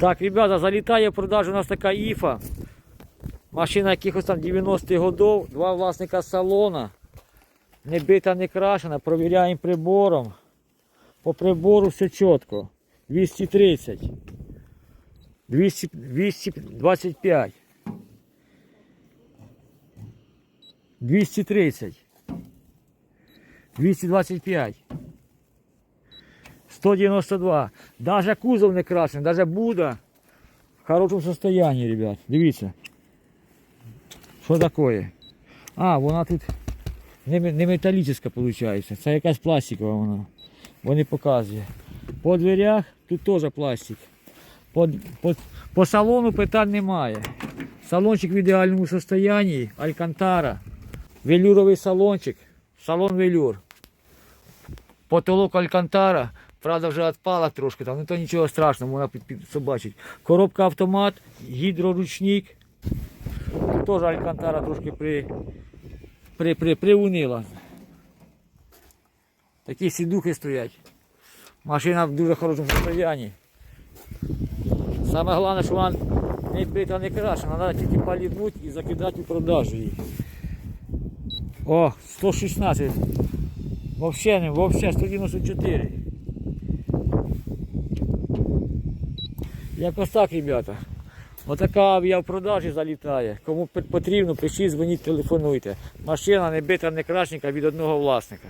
Так, ребята, залітає в продажу у нас така іфа. Машина якихось там 90-х годов, два власника салона. Не бита, не крашена, провіряємо прибором. По прибору все чітко. 230. 200, 225. 230. 225. 192. Даже кузов не крашений, даже Буда в хорошем состоянии, ребят. Дивіться. Що таке? А, вона тут не, ме- не металічна виходить. Це якась пластикова вона. Вони показує. По дверях тут теж пластик. По, по, по салону питань немає. Салончик в ідеальному состоянии. Алькантара. Велюровий салончик. Салон велюр. Потолок Алькантара. Правда, вже відпала трошки, там, ну то нічого страшного, можна під, під. Коробка автомат, гідроручник. Теж Алькантара трошки при, при, при, приунила. Такі сідухи стоять. Машина в дуже хорошому состоянии. Саме головне, що вона не бита, не крашена, треба тільки полірнути і закидати у продажу її. О, 116. Вообще не, вообще 194. Якось так, ребята. Отака авіа в продажі залітає. Кому потрібно, пишіть, дзвоніть, телефонуйте. Машина не бита, не крашенька від одного власника.